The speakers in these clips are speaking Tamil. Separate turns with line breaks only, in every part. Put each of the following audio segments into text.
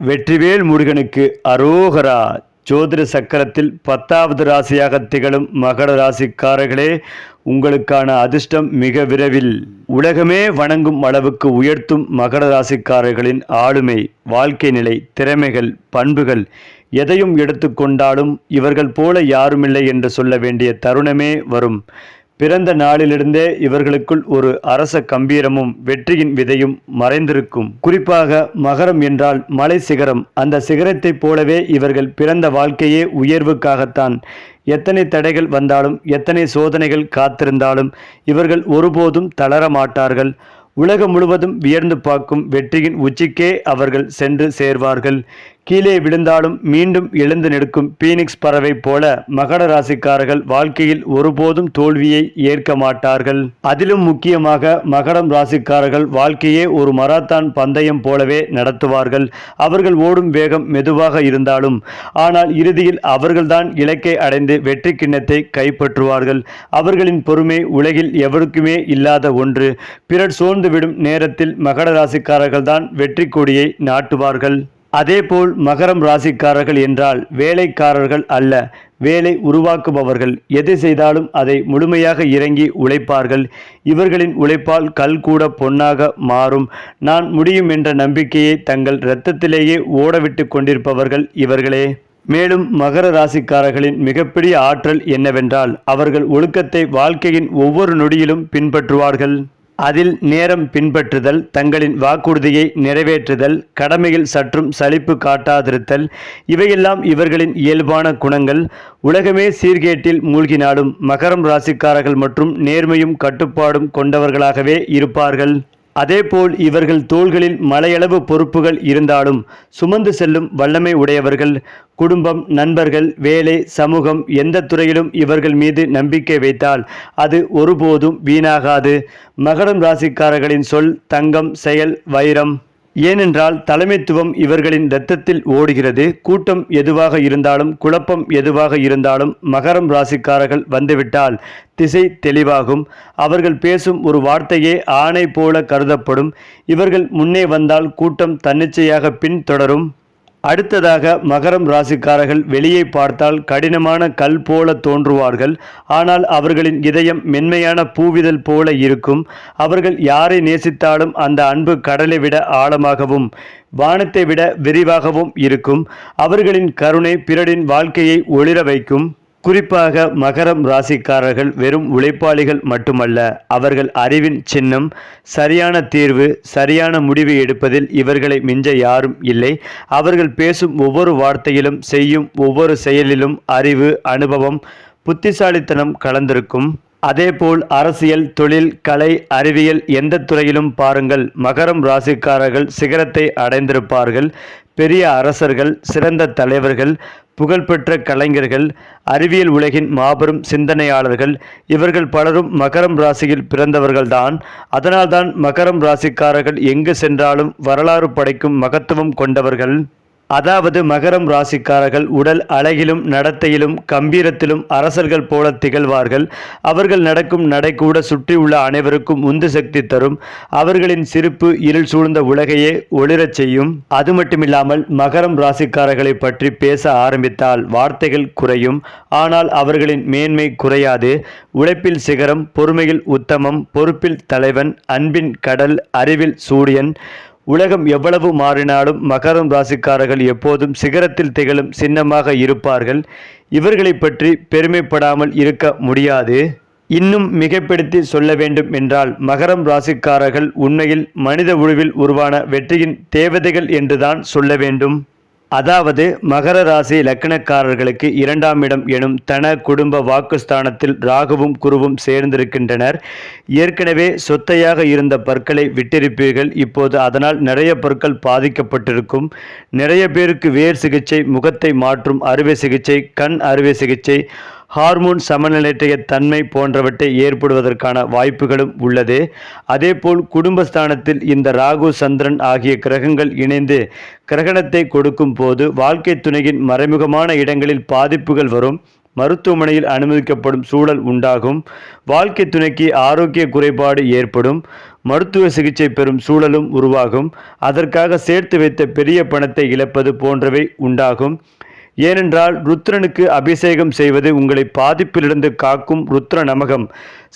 வெற்றிவேல் முருகனுக்கு அரோகரா. ஜோதிட சக்கரத்தில் பத்தாவது ராசியாக திகழும் மகர ராசிக்காரர்களே உங்களுக்கான அதிர்ஷ்டம் மிக விரைவில். உலகமே வணங்கும் அளவுக்கு உயர்த்தும் மகர ராசிக்காரர்களின் ஆளுமை வாழ்க்கை நிலை திறமைகள் பண்புகள் எதையும் எடுத்துக்கொண்டாலும் இவர்கள் போல யாருமில்லை என்று சொல்ல வேண்டிய தருணமே வரும். பிறந்த நாளிலிருந்தே இவர்களுக்குள் ஒரு அரச கம்பீரமும் வெற்றியின் விதையும் மறைந்திருக்கும். குறிப்பாக மகரம் என்றால் மலை சிகரம். அந்த சிகரத்தைப் போலவே இவர்கள் பிறந்த வாழ்க்கையே உயர்வுக்காகத்தான். எத்தனை தடைகள் வந்தாலும் எத்தனை சோதனைகள் காத்திருந்தாலும் இவர்கள் ஒருபோதும் தளர மாட்டார்கள். உலகம் முழுவதும் வியர்ந்து பார்க்கும் வெற்றியின் உச்சிக்கே அவர்கள் சென்று சேர்வார்கள். கீழே விழுந்தாலும் மீண்டும் எழுந்து நிற்கும் பீனிக்ஸ் பறவை போல மகர ராசிக்காரர்கள் வாழ்க்கையில் ஒருபோதும் தோல்வியை ஏற்க மாட்டார்கள். அதிலும் முக்கியமாக மகரம் ராசிக்காரர்கள் வாழ்க்கையே ஒரு மராத்தான் பந்தயம் போலவே நடத்துவார்கள். அவர்கள் ஓடும் வேகம் மெதுவாக இருந்தாலும் ஆனால் இறுதியில் அவர்கள்தான் இலக்கை அடைந்து வெற்றி கிண்ணத்தை கைப்பற்றுவார்கள். அவர்களின் பொறுமை உலகில் எவருக்குமே இல்லாத ஒன்று. பிறர் சோர்ந்துவிடும் நேரத்தில் மகர ராசிக்காரர்கள் தான் வெற்றி கொடியை நாட்டுவார்கள். அதேபோல் மகரம் ராசிக்காரர்கள் என்றால் வேலைக்காரர்கள் அல்ல வேலை உருவாக்குபவர்கள். எது செய்தாலும் அதை முழுமையாக இறங்கி உழைப்பார்கள். இவர்களின் உழைப்பால் கல் கூட பொன்னாக மாறும். நான் முடியும் என்ற நம்பிக்கையை தங்கள் இரத்தத்திலேயே ஓடவிட்டு கொண்டிருப்பவர்கள் இவர்களே. மேலும் மகர ராசிக்காரர்களின் மிகப்பெரிய ஆற்றல் என்னவென்றால் அவர்கள் ஒழுக்கத்தை வாழ்க்கையின் ஒவ்வொரு நொடியிலும் பின்பற்றுவார்கள். அதில் நேரம் பின்பற்றுதல் தங்களின் வாக்குறுதியை நிறைவேற்றுதல் கடமையில் சற்றும் சலிப்பு காட்டாதிருத்தல் இவையெல்லாம் இவர்களின் இயல்பான குணங்கள். உலகமே சீர்கேட்டில் மூழ்கினாலும் மகரம் ராசிக்காரர்கள் மற்றும் நேர்மையும் கட்டுப்பாடும் கொண்டவர்களாகவே இருப்பார்கள். அதேபோல் இவர்கள் தோள்களில் மலையளவு பொறுப்புகள் இருந்தாலும் சுமந்து செல்லும் வல்லமை உடையவர்கள் குடும்பம் நண்பர்கள் வேலை சமூகம் எந்த துறையிலும் இவர்கள் மீது நம்பிக்கை வைத்தால் அது ஒருபோதும் வீணாகாது. மகரம் ராசிக்காரர்களின் சொல் தங்கம் செயல் வைரம். ஏனென்றால் தலைமைத்துவம் இவர்களின் இரத்தத்தில் ஓடுகிறது. கூட்டம் எதுவாக இருந்தாலும் குழப்பம் எதுவாக இருந்தாலும் மகரம் ராசிக்காரர்கள் வந்துவிட்டால் திசை தெளிவாகும். அவர்கள் பேசும் ஒரு வார்த்தையே ஆணை போல கருதப்படும். இவர்கள் முன்னே வந்தால் கூட்டம் தன்னிச்சையாக பின்தொடரும். அடுத்ததாக மகரம் ராசிக்காரர்கள் வெளியே பார்த்தால் கடினமான கல் போல தோன்றுவார்கள். ஆனால் அவர்களின் இதயம் மென்மையான பூவிதழ் போல இருக்கும். அவர்கள் யாரை நேசித்தாலும் அந்த அன்பு கடலை விட ஆழமாகவும் வானத்தை விட விரிவாகவும் இருக்கும். அவர்களின் கருணை பிறரின் வாழ்க்கையை ஒளிர வைக்கும். குறிப்பாக மகரம் ராசிக்காரர்கள் வெறும் உழைப்பாளிகள் மட்டுமல்ல அவர்கள் அறிவின் சின்னம் சரியான தீர்வு சரியான முடிவு எடுப்பதில் இவர்களை மிஞ்ச யாரும் இல்லை. அவர்கள் பேசும் ஒவ்வொரு வார்த்தையிலும் செய்யும் ஒவ்வொரு செயலிலும் அறிவு அனுபவம் புத்திசாலித்தனம் கலந்திருக்கும். அதேபோல் அரசியல் தொழில் கலை அறிவியல் எந்த துறையிலும் பாருங்கள் மகரம் ராசிக்காரர்கள் சிகரத்தை அடைந்திருப்பார்கள். பெரிய அரசர்கள் சிறந்த தலைவர்கள் புகழ்பெற்ற கலைஞர்கள் அறிவியல் உலகின் மாபெரும் சிந்தனையாளர்கள் இவர்கள் பலரும் மகரம் ராசியில் பிறந்தவர்கள்தான். அதனால்தான் மகரம் ராசிக்காரர்கள் எங்கு சென்றாலும் வரலாறு படைக்கும் மகத்துவம் கொண்டவர்கள். அதாவது மகரம் ராசிக்காரர்கள் உடல் அழகிலும் நடத்தையிலும் கம்பீரத்திலும் அரசர்கள் போல திகழ்வார்கள். அவர்கள் நடக்கும் நடை கூட சுற்றியுள்ள அனைவருக்கும் உந்து சக்தி தரும். அவர்களின் சிரிப்பு இருள் சூழ்ந்த உலகையே ஒளிரச் செய்யும். அது மட்டுமில்லாமல் மகரம் ராசிக்காரர்களை பற்றி பேச ஆரம்பித்தால் வார்த்தைகள் குறையும். ஆனால் அவர்களின் மேன்மை குறையாது. உழைப்பில் சிகரம் பொறுமையில் உத்தமம் பொறுப்பில் தலைவன் அன்பின் கடல் அறிவில் சூரியன் உலகம் எவ்வளவு மாறினாலும் மகரம் ராசிக்காரர்கள் எப்போதும் சிகரத்தில் திகழும் சின்னமாக இருப்பார்கள். இவர்களை பற்றி பெருமைப்படாமல் இருக்க முடியாது. இன்னும் மிகப்படுத்தி சொல்ல வேண்டும் என்றால் மகரம் ராசிக்காரர்கள் உண்மையில் மனித உழுவில் உருவான வெற்றியின் தேவதைகள் என்றுதான் சொல்ல வேண்டும். அதாவது மகர ராசி லக்கணக்காரர்களுக்கு இரண்டாம் இடம் எனும் தன குடும்ப வாக்குஸ்தானத்தில் ராகுவும் குருவும் சேர்ந்திருக்கின்றனர். ஏற்கனவே சொத்தையாக இருந்த பற்களை விட்டிருப்பீர்கள். இப்போது அதனால் நிறைய பற்கள் பாதிக்கப்பட்டிருக்கும். நிறைய பேருக்கு வேர் சிகிச்சை முகத்தை மாற்றும் அறுவை சிகிச்சை கண் அறுவை சிகிச்சை ஹார்மோன் சமநிலையற்ற தன்மை போன்றவற்றை ஏற்படுவதற்கான வாய்ப்புகளும் உள்ளது. அதேபோல் குடும்பஸ்தானத்தில் இந்த ராகு சந்திரன் ஆகிய கிரகங்கள் இணைந்து கிரகணத்தை கொடுக்கும் போது வாழ்க்கை துணையின் மறைமுகமான இடங்களில் பாதிப்புகள் வரும். மருத்துவமனையில் அனுமதிக்கப்படும் சூழல் உண்டாகும். வாழ்க்கை துணைக்கு ஆரோக்கிய குறைபாடு ஏற்படும். மருத்துவ சிகிச்சை பெறும் சூழலும் உருவாகும். அதற்காக சேர்த்து வைத்த பெரிய பணத்தை இழப்பது போன்றவை உண்டாகும். ஏனென்றால் ருத்ரனுக்கு அபிஷேகம் செய்வது உங்களை பாதிப்பிலிருந்து காக்கும் ருத்ர நமகம்.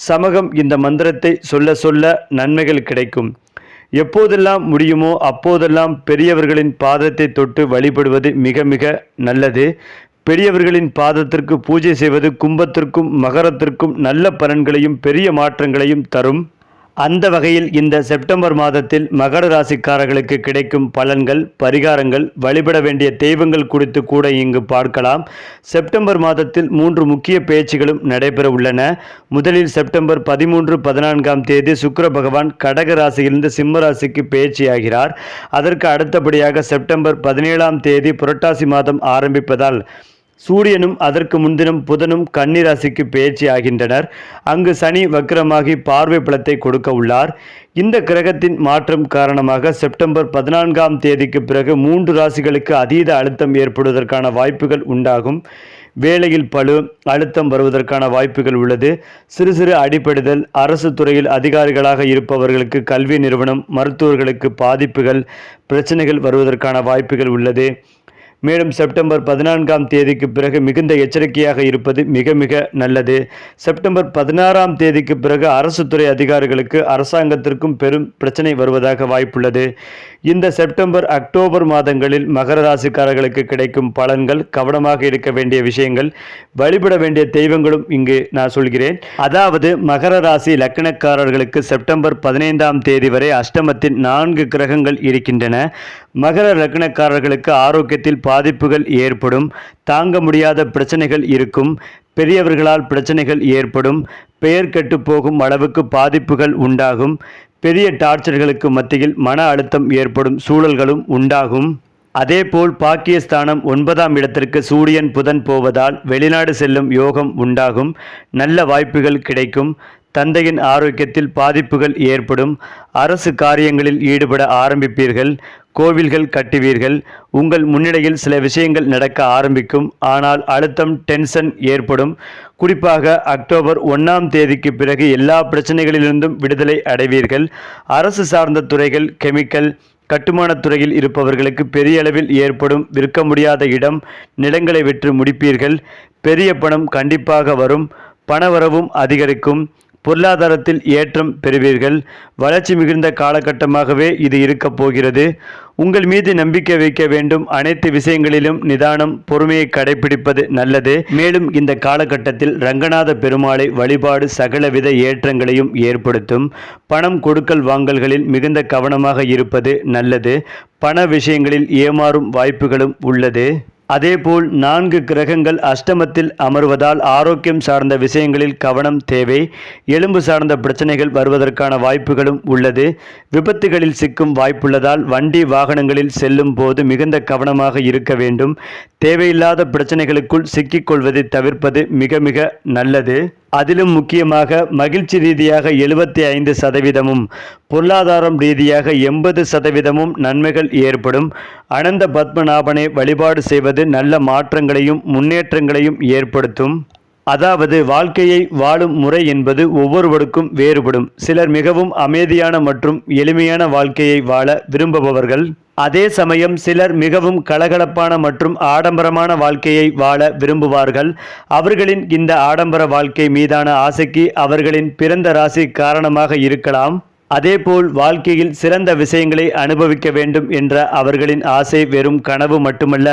சமகம் இந்த மந்திரத்தை சொல்ல சொல்ல நன்மைகள் கிடைக்கும். எப்போதெல்லாம் முடியுமோ அப்போதெல்லாம் பெரியவர்களின் பாதத்தை தொட்டு வழிபடுவது மிக மிக நல்லது. பெரியவர்களின் பாதத்திற்கு பூஜை செய்வது கும்பத்திற்கும் மகரத்திற்கும் நல்ல பலன்களையும் பெரிய மாற்றங்களையும் தரும். அந்த வகையில் இந்த செப்டம்பர் மாதத்தில் மகர ராசிக்காரர்களுக்கு கிடைக்கும் பலன்கள் பரிகாரங்கள் வழிபட வேண்டிய தெய்வங்கள் குறித்து கூட இங்கு பார்க்கலாம். செப்டம்பர் மாதத்தில் மூன்று முக்கிய பேச்சுகளும் நடைபெற உள்ளன. முதலில் செப்டம்பர் பதிமூன்று பதினான்காம் தேதி சுக்கர பகவான் கடக ராசியிலிருந்து சிம்ம ராசிக்கு பேச்சியாகிறார். அதற்கு அடுத்தபடியாக செப்டம்பர் பதினேழாம் தேதி புரட்டாசி மாதம் ஆரம்பிப்பதால் சூரியனும் அதற்கு முன்தினம் புதனும் கன்னிராசிக்கு ராசிக்கு ஆகின்றனர். அங்கு சனி வக்கிரமாகி பார்வை பலத்தை கொடுக்க உள்ளார். இந்த கிரகத்தின் மாற்றம் காரணமாக செப்டம்பர் பதினான்காம் தேதிக்கு பிறகு மூன்று ராசிகளுக்கு அதீத அழுத்தம் ஏற்படுவதற்கான வாய்ப்புகள் உண்டாகும். வேலையில் பழு அழுத்தம் வருவதற்கான வாய்ப்புகள் உள்ளது. சிறு சிறு அடிப்படைதல் அரசு துறையில் அதிகாரிகளாக இருப்பவர்களுக்கு கல்வி நிறுவனம் மருத்துவர்களுக்கு பாதிப்புகள் பிரச்சனைகள் வருவதற்கான வாய்ப்புகள் உள்ளது. மேலும் செப்டம்பர் பதினான்காம் தேதிக்கு பிறகு மிகுந்த எச்சரிக்கையாக இருப்பது மிக மிக நல்லது. செப்டம்பர் பதினாறாம் தேதிக்கு பிறகு அரசு துறை அதிகாரிகளுக்கு அரசாங்கத்திற்கும் பெரும் பிரச்சனை வருவதாக வாய்ப்புள்ளது. இந்த செப்டம்பர் அக்டோபர் மாதங்களில் மகர ராசிக்காரர்களுக்கு கிடைக்கும் பலன்கள் கவனமாக இருக்க வேண்டிய விஷயங்கள் வழிபட வேண்டிய தெய்வங்களும் இங்கு நான் சொல்கிறேன். அதாவது மகர ராசி லக்கணக்காரர்களுக்கு செப்டம்பர் பதினைந்தாம் தேதி வரை அஷ்டமத்தின் நான்கு கிரகங்கள் இருக்கின்றன. மகர லக்னக்காரர்களுக்கு ஆரோக்கியத்தில் பாதிப்புகள் ஏற்படும் தாங்க முடியாத பிரச்சனைகள் இருக்கும் பெரியவர்களால் பிரச்சனைகள் ஏற்படும் பெயர் கெட்டு போகும் அளவுக்கு பாதிப்புகள் உண்டாகும் பெரிய டார்ச்சர்களுக்கு மத்தியில் மன அழுத்தம் ஏற்படும் சூழல்களும் உண்டாகும். அதேபோல் பாக்கியஸ்தானம் ஒன்பதாம் இடத்திற்கு சூரியன் புதன் போவதால் வெளிநாடு செல்லும் யோகம் உண்டாகும் நல்ல வாய்ப்புகள் கிடைக்கும் தந்தையின் ஆரோக்கியத்தில் பாதிப்புகள் ஏற்படும் அரசு காரியங்களில் ஈடுபட ஆரம்பிப்பீர்கள் கோவில்கள் கட்டுவீர்கள். உங்கள் முன்னிலையில் சில விஷயங்கள் நடக்க ஆரம்பிக்கும். ஆனால் அழுத்தம் டென்ஷன் ஏற்படும். குறிப்பாக அக்டோபர் ஒன்றாம் தேதிக்கு பிறகு எல்லா பிரச்சனைகளிலிருந்தும் விடுதலை அடைவீர்கள். அரசு சார்ந்த துறைகள் கெமிக்கல் கட்டுமானத் துறையில் இருப்பவர்களுக்கு பெரிய அளவில் ஏற்படும் விற்க முடியாத இடம் நிலங்களை விற்று முடிப்பீர்கள். பெரிய பணம் கண்டிப்பாக வரும். பணவரவும் அதிகரிக்கும். பொருளாதாரத்தில் ஏற்றம் பெறுவீர்கள். வளர்ச்சி மிகுந்த காலகட்டமாகவே இது இருக்கப் போகிறது. உங்கள் மீது நம்பிக்கை வைக்க வேண்டும். அனைத்து விஷயங்களிலும் நிதானம் பொறுமையை கடைபிடிப்பது நல்லது. மேலும் இந்த காலகட்டத்தில் ரங்கநாத பெருமாளை வழிபாடு சகலவித ஏற்றங்களையும் ஏற்படுத்தும். பணம் கொடுக்கல் வாங்கல்களில் மிகுந்த கவனமாக இருப்பது நல்லது. பண விஷயங்களில் ஏமாறும் வாய்ப்புகளும் உள்ளது. அதேபோல் நான்கு கிரகங்கள் அஷ்டமத்தில் அமர்வதால் ஆரோக்கியம் சார்ந்த விஷயங்களில் கவனம் தேவை எலும்பு சார்ந்த பிரச்சனைகள் வருவதற்கான வாய்ப்புகளும் உள்ளது. விபத்துகளில் சிக்கும் வாய்ப்புள்ளதால் வண்டி வாகனங்களில் செல்லும் போது மிகுந்த கவனமாக இருக்க வேண்டும். தேவையில்லாத பிரச்சனைகளுக்குள் சிக்கிக்கொள்வதை தவிர்ப்பது மிக மிக நல்லது. அதிலும் முக்கியமாக மகிழ்ச்சி ரீதியாக எழுபத்தி ஐந்து சதவீதமும் பொருளாதாரம் ரீதியாக எண்பது சதவீதமும் நன்மைகள் ஏற்படும். அனந்த பத்மநாபனை வழிபாடு செய்வது நல்ல மாற்றங்களையும் முன்னேற்றங்களையும் ஏற்படுத்தும். அதாவது வாழ்க்கையை வாழும் முறை என்பது ஒவ்வொருவருக்கும் வேறுபடும். சிலர் மிகவும் அமைதியான மற்றும் எளிமையான வாழ்க்கையை வாழ விரும்புபவர்கள். அதே சமயம் சிலர் மிகவும் கலகலப்பான மற்றும் ஆடம்பரமான வாழ்க்கையை வாழ விரும்புவார்கள். அவர்களின் இந்த ஆடம்பர வாழ்க்கை மீதான ஆசைக்கு அவர்களின் பிறந்த ராசி காரணமாக இருக்கலாம். அதேபோல் வாழ்க்கையில் சிறந்த விஷயங்களை அனுபவிக்க வேண்டும் என்ற அவர்களின் ஆசை வெறும் கனவு மட்டுமல்ல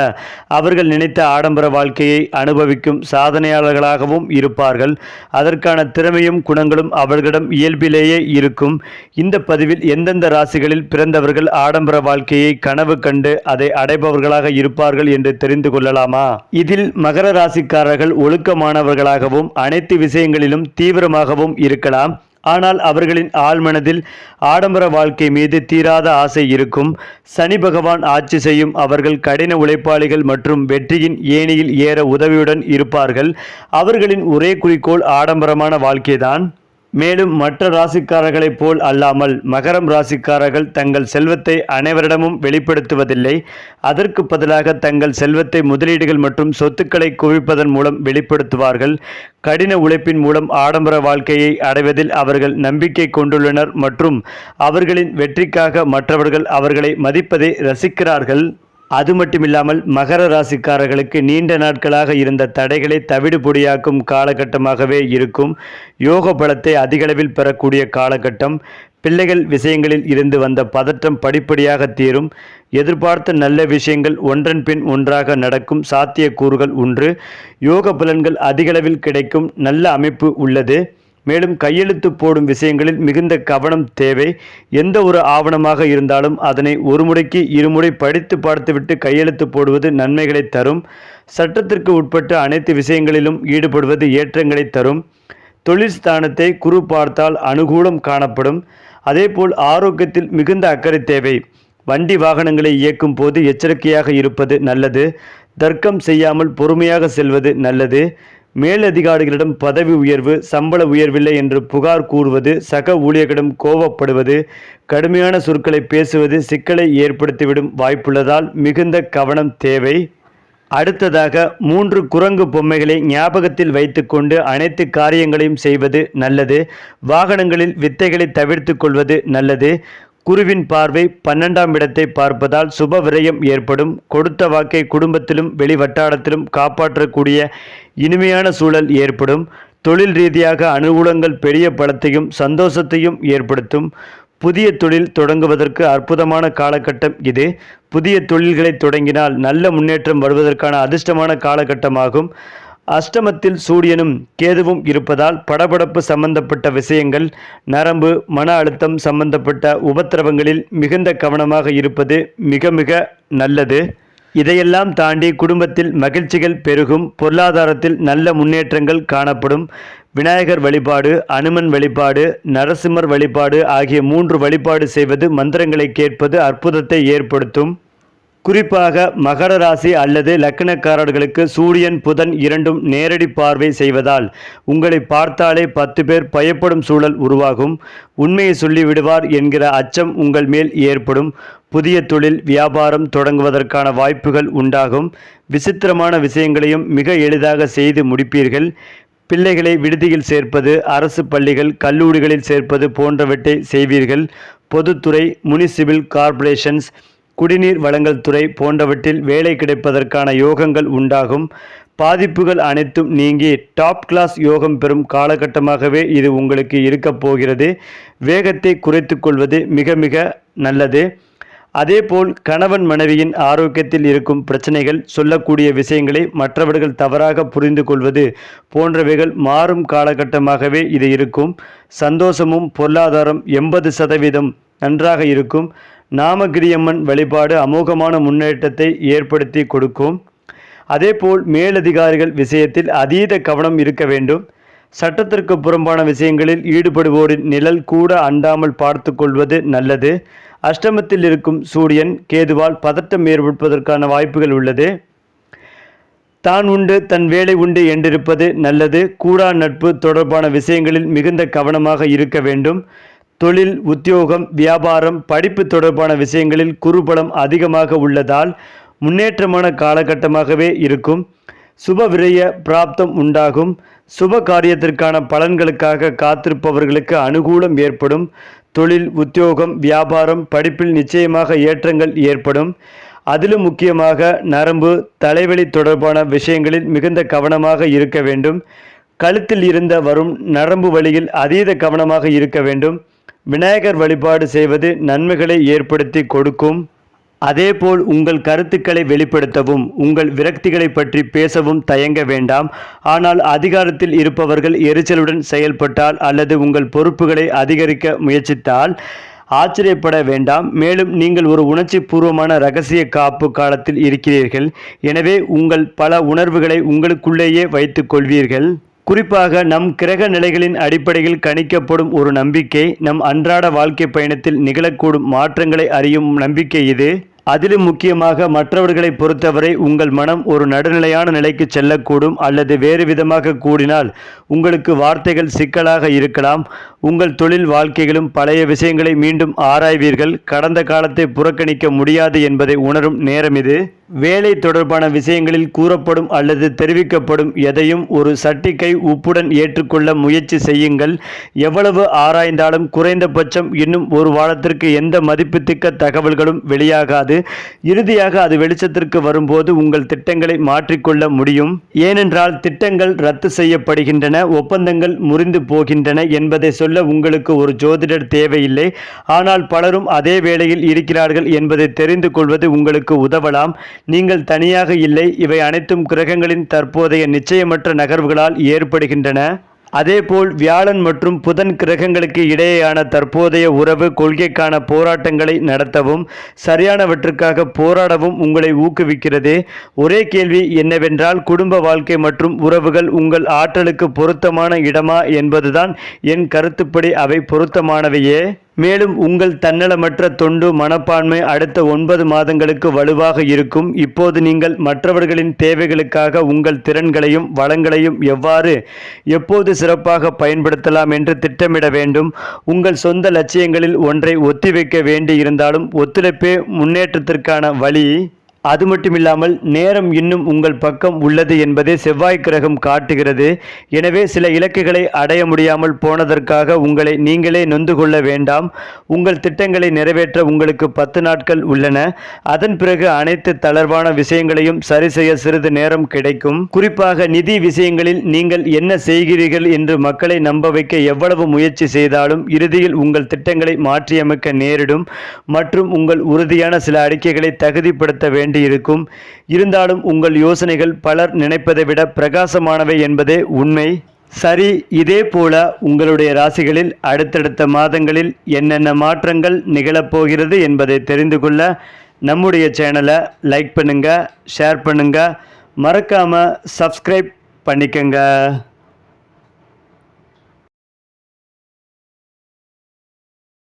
அவர்கள் நினைத்த ஆடம்பர வாழ்க்கையை அனுபவிக்கும் சாதனையாளர்களாகவும் இருப்பார்கள். அதற்கான திறமையும் குணங்களும் அவர்களிடம் இயல்பிலேயே இருக்கும். இந்த பதிவில் எந்தெந்த ராசிகளில் பிறந்தவர்கள் ஆடம்பர வாழ்க்கையை கனவு கண்டு அதை அடைபவர்களாக இருப்பார்கள் என்று தெரிந்து கொள்ளலாமா? இதில் மகர ராசிக்காரர்கள் ஒழுக்கமானவர்களாகவும் அனைத்து விஷயங்களிலும் தீவிரமாகவும் இருக்கலாம். ஆனால் அவர்களின் ஆழ்மனதில் ஆடம்பர வாழ்க்கை மீது தீராத ஆசை இருக்கும். சனி பகவான் ஆட்சி செய்யும் அவர்கள் கடின உழைப்பாளிகள் மற்றும் வெற்றியின் ஏணியில் ஏற உதவியுடன் இருப்பார்கள். அவர்களின் ஒரே குறிக்கோள் ஆடம்பரமான வாழ்க்கைதான். மேலும் மற்ற ராசிக்காரர்களைப் போல் அல்லாமல் மகரம் ராசிக்காரர்கள் தங்கள் செல்வத்தை அனைவரிடமும் வெளிப்படுத்துவதில்லை. அதற்கு பதிலாக தங்கள் செல்வத்தை முதலீடுகள் மற்றும் சொத்துக்களை குவிப்பதன் மூலம் வெளிப்படுத்துவார்கள். கடின உழைப்பின் மூலம் ஆடம்பர வாழ்க்கையை அடைவதில் அவர்கள் நம்பிக்கை கொண்டுள்ளனர் மற்றும் அவர்களின் வெற்றிக்காக மற்றவர்கள் அவர்களை மதிப்பதை ரசிக்கிறார்கள். அது மட்டுமில்லாமல் மகர ராசிக்காரர்களுக்கு நீண்ட நாட்களாக இருந்த தடைகளை தவிடு பொடியாக்கும் காலகட்டமாகவே இருக்கும். யோக பலத்தை அதிகளவில் பெறக்கூடிய காலகட்டம். பிள்ளைகள் விஷயங்களில் இருந்து வந்த பதற்றம் படிப்படியாக தீரும். எதிர்பார்த்த நல்ல விஷயங்கள் ஒன்றன் பின் ஒன்றாக நடக்கும் சாத்தியக்கூறுகள் ஒன்று. யோக பலன்கள் அதிகளவில் கிடைக்கும். நல்ல அமைப்பு உள்ளது. மேலும் கையெழுத்து போடும் விஷயங்களில் மிகுந்த கவனம் தேவை. எந்த ஒரு ஆவணமாக இருந்தாலும் அதனை ஒரு முறைக்கு இருமுறை படித்து பார்த்துவிட்டு கையெழுத்து போடுவது நன்மைகளை தரும். சட்டத்திற்கு உட்பட்டு அனைத்து விஷயங்களிலும் ஈடுபடுவது ஏற்றங்களை தரும். தொழில் ஸ்தானத்தை குரு பார்த்தால் அனுகூலம் காணப்படும். அதேபோல் ஆரோக்கியத்தில் மிகுந்த அக்கறை தேவை. வண்டி வாகனங்களை இயக்கும் போது எச்சரிக்கையாக இருப்பது நல்லது. தர்க்கம் செய்யாமல் பொறுமையாக செல்வது நல்லது. மேலதிகாரிகளிடம் பதவி உயர்வு சம்பள உயர்வில்லை என்று புகார் கூறுவது சக ஊழியர்களிடம் கோபப்படுவது கடுமையான சொற்களை பேசுவது சிக்கலை ஏற்படுத்திவிடும் வாய்ப்புள்ளதால் மிகுந்த கவனம் தேவை. அடுத்ததாக மூன்று குரங்கு பொம்மைகளை ஞாபகத்தில் வைத்துக்கொண்டு அனைத்து காரியங்களையும் செய்வது நல்லது. வாகனங்களில் வித்தைகளை தவிர்த்து கொள்வது நல்லது. குருவின் பார்வை பன்னெண்டாம் இடத்தை பார்ப்பதால் சுப விரயம் ஏற்படும். கொடுத்த வாக்கை குடும்பத்திலும் வெளிவட்டாரத்திலும் காப்பாற்றக்கூடிய இனிமையான சூழல் ஏற்படும். தொழில் ரீதியாக அனுகூலங்கள் பெரிய பலத்தையும் சந்தோஷத்தையும் ஏற்படுத்தும். புதிய தொழில் தொடங்குவதற்கு அற்புதமான காலகட்டம் இது. புதிய தொழில்களை தொடங்கினால் நல்ல முன்னேற்றம் வருவதற்கான அதிர்ஷ்டமான காலகட்டமாகும். அஷ்டமத்தில் சூரியனும் கேதுவும் இருப்பதால் படபடப்பு சம்பந்தப்பட்ட விஷயங்கள் நரம்பு மன அழுத்தம் சம்பந்தப்பட்ட உபத்திரவங்களில் மிகுந்த கவனமாக இருப்பது மிக மிக நல்லது. இதையெல்லாம் தாண்டி குடும்பத்தில் மகிழ்ச்சிகள் பெருகும் பொருளாதாரத்தில் நல்ல முன்னேற்றங்கள் காணப்படும். விநாயகர் வழிபாடு அனுமன் வழிபாடு நரசிம்மர் வழிபாடு ஆகிய மூன்று வழிபாடு செய்வது மந்திரங்களை கேட்பது அற்புதத்தை ஏற்படுத்தும். குறிப்பாக மகர ராசி அல்லது லக்னக்காரர்களுக்கு சூரியன் புதன் இரண்டும் நேரடி பார்வை செய்வதால் உங்களை பார்த்தாலே பத்து பேர் பயப்படும் சூழல் உருவாகும். உண்மையை சொல்லி விடுவார் என்கிற அச்சம் உங்கள் மேல் ஏற்படும். புதிய தொழில் வியாபாரம் தொடங்குவதற்கான வாய்ப்புகள் உண்டாகும். விசித்திரமான விஷயங்களையும் மிக எளிதாக செய்து முடிப்பீர்கள். பிள்ளைகளை விடுதியில் சேர்ப்பது அரசு பள்ளிகள் கல்லூரிகளில் சேர்ப்பது போன்றவற்றை செய்வீர்கள். பொதுத்துறை முனிசிபல் கார்ப்பரேஷன்ஸ் குடிநீர் வழங்கல் துறை போன்றவற்றில் வேலை கிடைப்பதற்கான யோகங்கள் உண்டாகும். பாதிப்புகள் அனைத்தும் நீங்கி டாப் கிளாஸ் யோகம் பெறும் காலகட்டமாகவே இது உங்களுக்கு இருக்கப் போகிறது. வேகத்தை குறைத்து கொள்வது மிக மிக நல்லது. அதேபோல் கணவன் மனைவியின் ஆரோக்கியத்தில் இருக்கும் பிரச்சனைகள் சொல்லக்கூடிய விஷயங்களை மற்றவர்கள் தவறாக புரிந்து கொள்வது போன்றவைகள் மாறும் காலகட்டமாகவே இது இருக்கும். சந்தோஷமும் பொருளாதாரம் எண்பது சதவீதம் நன்றாக இருக்கும். நாமகிரியம்மன் வழிபாடு அமோகமான முன்னேற்றத்தை ஏற்படுத்தி கொடுக்கும். அதேபோல் மேலதிகாரிகள் விஷயத்தில் அதீத கவனம் இருக்க வேண்டும். சட்டத்திற்கு புறம்பான விஷயங்களில் ஈடுபடுவோரின் நிழல் கூட அண்டாமல் பார்த்து கொள்வது நல்லது. அஷ்டமத்தில் இருக்கும் சூரியன் கேதுவால் பதட்டம் ஏற்படுவதற்கான வாய்ப்புகள் உள்ளது. தான் உண்டு தன் வேலை உண்டு என்றிருப்பது நல்லது. கூடா நட்பு தொடர்பான விஷயங்களில் மிகுந்த கவனமாக இருக்க வேண்டும். தொழில் உத்தியோகம் வியாபாரம் படிப்பு தொடர்பான விஷயங்களில் குறுபலம் அதிகமாக உள்ளதால் முன்னேற்றமான காலகட்டமாகவே இருக்கும். சுப விரய பிராப்தம் உண்டாகும். சுப காரியத்திற்கான பலன்களுக்காக காத்திருப்பவர்களுக்கு அனுகூலம் ஏற்படும். தொழில் உத்தியோகம் வியாபாரம் படிப்பில் நிச்சயமாக ஏற்றங்கள் ஏற்படும். அதிலும் முக்கியமாக நரம்பு தலைவலி தொடர்பான விஷயங்களில் மிகுந்த கவனமாக இருக்க வேண்டும். கழுத்தில் இருந்த வரும் நரம்பு வழியில் அதீத கவனமாக இருக்க வேண்டும். விநாயகர் வழிபாடு செய்வது நன்மைகளை ஏற்படுத்தி கொடுக்கும். அதேபோல் உங்கள் கருத்துக்களை வெளிப்படுத்தவும் உங்கள் விரக்திகளை பற்றி பேசவும் தயங்க வேண்டாம். ஆனால் அதிகாரத்தில் இருப்பவர்கள் எரிச்சலுடன் செயல்பட்டால் அல்லது உங்கள் பொறுப்புகளை அதிகரிக்க முயற்சித்தால் ஆச்சரியப்பட வேண்டாம். மேலும் நீங்கள் ஒரு உணர்ச்சி பூர்வமான ரகசிய காப்பு காலத்தில் இருக்கிறீர்கள். எனவே உங்கள் பல உணர்வுகளை உங்களுக்குள்ளேயே வைத்துக் கொள்வீர்கள். குறிப்பாக நம் கிரக நிலைகளின் அடிப்படையில் கணிக்கப்படும் ஒரு நம்பிக்கை நம் அன்றாட வாழ்க்கை பயணத்தில் நிகழக்கூடும் மாற்றங்களை அறியும் நம்பிக்கை இது. அதிலும் முக்கியமாக மற்றவர்களை பொறுத்தவரை உங்கள் மனம் ஒரு நடுநிலையான நிலைக்கு செல்லக்கூடும் அல்லது வேறு விதமாக கூடினால் உங்களுக்கு வார்த்தைகள் சிக்கலாக இருக்கலாம். உங்கள் தொழில் வாழ்க்கைகளும் பழைய விஷயங்களை மீண்டும் ஆராய்வீர்கள். கடந்த காலத்தை புறக்கணிக்க முடியாது என்பதை உணரும் நேரம் இது. வேலை தொடர்பான விஷயங்களில் கூறப்படும் அல்லது தெரிவிக்கப்படும் எதையும் ஒரு சட்டிக்கை உப்புடன் ஏற்றுக்கொள்ள முயற்சி செய்யுங்கள். எவ்வளவு ஆராய்ந்தாலும் குறைந்தபட்சம் இன்னும் ஒரு வாரத்திற்கு எந்த மதிப்புத்திக்க தகவல்களும் வெளியாகாது. இறுதியாக அது வெளிச்சத்திற்கு வரும்போது உங்கள் திட்டங்களை மாற்றிக்கொள்ள முடியும். ஏனென்றால் திட்டங்கள் ரத்து செய்யப்படுகின்றன ஒப்பந்தங்கள் முறிந்து போகின்றன என்பதை சொல்ல உங்களுக்கு ஒரு ஜோதிடர் தேவையில்லை. ஆனால் பலரும் அதே வேளையில் இருக்கிறார்கள் என்பதை தெரிந்து கொள்வது உங்களுக்கு உதவலாம். நீங்கள் தனியாக இல்லை இவை அனைத்தும் கிரகங்களின் தற்போதைய நிச்சயமற்ற நகர்வுகளால் ஏற்படுகின்றன. அதேபோல் வியாழன் மற்றும் புதன் கிரகங்களுக்கு இடையேயான தற்போதைய உறவு கொள்கைக்கான போராட்டங்களை நடத்தவும் சரியானவற்றுக்காக போராடவும் உங்களை ஊக்குவிக்கிறது. ஒரே கேள்வி என்னவென்றால் குடும்ப வாழ்க்கை மற்றும் உறவுகள் உங்கள் ஆற்றலுக்கு பொருத்தமான இடமா என்பதுதான் என் கருத்துப்படி அவை பொருத்தமானவையே. மேலும் உங்கள் தன்னலமற்ற தொண்டு மனப்பான்மை அடுத்த ஒன்பது மாதங்களுக்கு வலுவாக இருக்கும். இப்போது நீங்கள் மற்றவர்களின் தேவைகளுக்காக உங்கள் திறன்களையும் வளங்களையும் எவ்வாறு எப்போது சிறப்பாக பயன்படுத்தலாம் என்று திட்டமிட வேண்டும். உங்கள் சொந்த லட்சியங்களில் ஒன்றை ஒத்திவைக்க வேண்டி இருந்தாலும் ஒத்துழைப்பே முன்னேற்றத்திற்கான வழி. அது மட்டுமில்லாமல் நேரம் இன்னும் உங்கள் பக்கம் உள்ளது என்பதை செவ்வாய் கிரகம் காட்டுகிறது. எனவே சில இலக்குகளை அடைய முடியாமல் போனதற்காக உங்களை நீங்களே நொந்து கொள்ள வேண்டாம். உங்கள் திட்டங்களை நிறைவேற்ற உங்களுக்கு பத்து நாட்கள் உள்ளன. அதன் பிறகு அனைத்து தளர்வான விஷயங்களையும் சரி செய்ய சிறிது நேரம் கிடைக்கும். குறிப்பாக நிதி விஷயங்களில் நீங்கள் என்ன செய்கிறீர்கள் என்று மக்களை நம்ப வைக்க எவ்வளவு முயற்சி செய்தாலும் இறுதியில் உங்கள் திட்டங்களை மாற்றியமைக்க நேரிடும். மற்றும் உங்கள் உறுதியான சில அறிக்கைகளை தகுதிப்படுத்த வேண்டியிருக்கும் இருந்தாலும் உங்கள் யோசனைகள் பலர் நினைப்பதை விட பிரகாசமானவை என்பதே உண்மை. சரி இதே போல உங்களுடைய ராசிகளில் அடுத்தடுத்த மாதங்களில் என்னென்ன மாற்றங்கள் நிகழப்போகிறது என்பதை தெரிந்து கொள்ள நம்முடைய சேனலை லைக் பண்ணுங்க ஷேர் பண்ணுங்க. மறக்காம சப்ஸ்கிரைப் பண்ணிக்கங்க.